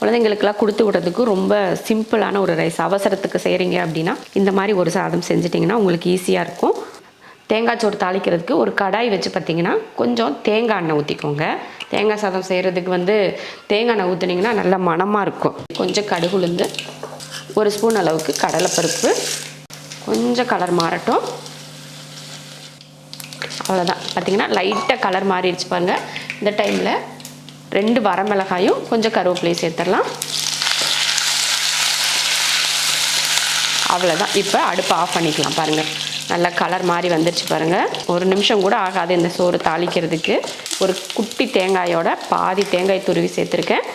குழந்தைங்களுக்கெல்லாம் கொடுத்து விடுறதுக்கு ரொம்ப சிம்பிளான ஒரு ரைஸ் அவசரத்துக்கு செய்கிறீங்க அப்படின்னா இந்த மாதிரி ஒரு சாதம் செஞ்சிட்டிங்கன்னா உங்களுக்கு ஈஸியாக இருக்கும். தேங்காய் சோறு தாளிக்கிறதுக்கு ஒரு கடாய் வச்சு பார்த்தீங்கன்னா கொஞ்சம் தேங்காய் எண்ணெய் ஊற்றிக்கோங்க தேங்காய் சாதம் செய்கிறதுக்கு வந்து தேங்காய் எண்ணெய் ஊற்றுனீங்கன்னா நல்ல மணமாக இருக்கும். கொஞ்சம் கடுகு உளுந்து ஒரு ஸ்பூன் அளவுக்கு கடலைப்பருப்பு கொஞ்சம் கலர் மாறட்டும். அவ்வளோதான் பார்த்தீங்கன்னா லைட்டாக கலர் மாறிடுச்சு பாருங்கள் இந்த டைமில் ரெண்டு வரமிளகாயும் கொஞ்சம் கருவேப்பிலையும் சேர்த்துடலாம். அவ்வளோதான் இப்போ அடுப்பை ஆஃப் பண்ணிக்கலாம் பாருங்கள் நல்லா கலர் மாதிரி வந்துருச்சு பாருங்கள் ஒரு நிமிஷம் கூட ஆகாது இந்த சோறு தாளிக்கிறதுக்கு. ஒரு குட்டி தேங்காயோட பாதி தேங்காய் துருவி சேர்த்துருக்கேன்.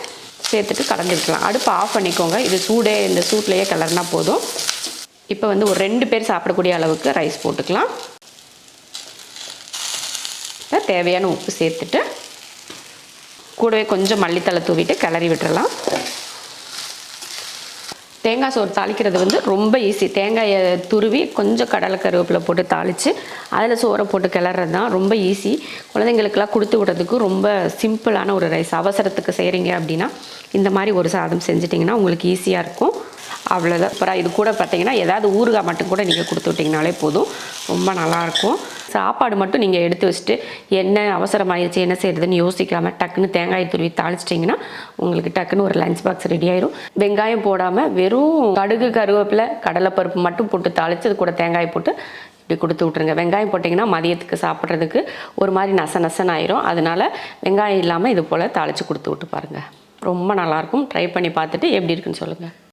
சேர்த்துட்டு கலந்துருக்கலாம் அடுப்பை ஆஃப் பண்ணிக்கோங்க. இது சூடே இந்த சூட்லேயே கலர்னா போதும். இப்போ வந்து ஒரு ரெண்டு பேர் சாப்பிடக்கூடிய அளவுக்கு ரைஸ் போட்டுக்கலாம். தேவையான உப்பு சேர்த்துட்டு கூடவே கொஞ்சம் மல்லித்தலை தூவிட்டு கிளறி விட்டுறலாம். தேங்காய் சோறு தாளிக்கிறது வந்து ரொம்ப ஈஸி தேங்காயை துருவி கொஞ்சம் கடலை கருவேப்பிலை போட்டு தாளித்து அதில் சோறை போட்டு கிளறது தான் ரொம்ப ஈஸி குழந்தைங்களுக்கெல்லாம் கொடுத்து விடுறதுக்கு ரொம்ப சிம்பிளான ஒரு ரைஸ் அவசரத்துக்கு செய்கிறீங்க அப்படின்னா இந்த மாதிரி ஒரு சாதம் செஞ்சிட்டிங்கன்னா உங்களுக்கு ஈஸியாக இருக்கும். அவ்வளோதான் அப்புறம் இது கூட பார்த்தீங்கன்னா ஏதாவது ஊறுகாய் மட்டும் கூட நீங்கள் கொடுத்து விட்டிங்கனாலே போதும். ரொம்ப நல்லாயிருக்கும் சாப்பாடு மட்டும் நீங்கள் எடுத்து வச்சுட்டு என்ன அவசரமாயிருச்சு என்ன செய்யறதுன்னு யோசிக்காமல் டக்குன்னு தேங்காய் துருவி தாளிச்சிட்டிங்கன்னா உங்களுக்கு டக்குன்னு ஒரு லஞ்ச் பாக்ஸ் ரெடி ஆயிரும். வெங்காயம் போடாமல் வெறும் கடுகு கருவேப்பிலை கடலைப்பருப்பு மட்டும் போட்டு தாளித்து அது கூட தேங்காய் போட்டு இப்படி கொடுத்து விட்ருங்க வெங்காயம் போட்டிங்கன்னா மதியத்துக்கு சாப்பிட்றதுக்கு ஒரு மாதிரி நச நசன்னு ஆயிரும் அதனால வெங்காயம் இல்லாமல் இது போல் தாளித்து கொடுத்து விட்டு பாருங்கள் ரொம்ப நல்லாயிருக்கும் ட்ரை பண்ணி பார்த்துட்டு எப்படி இருக்குன்னு சொல்லுங்கள்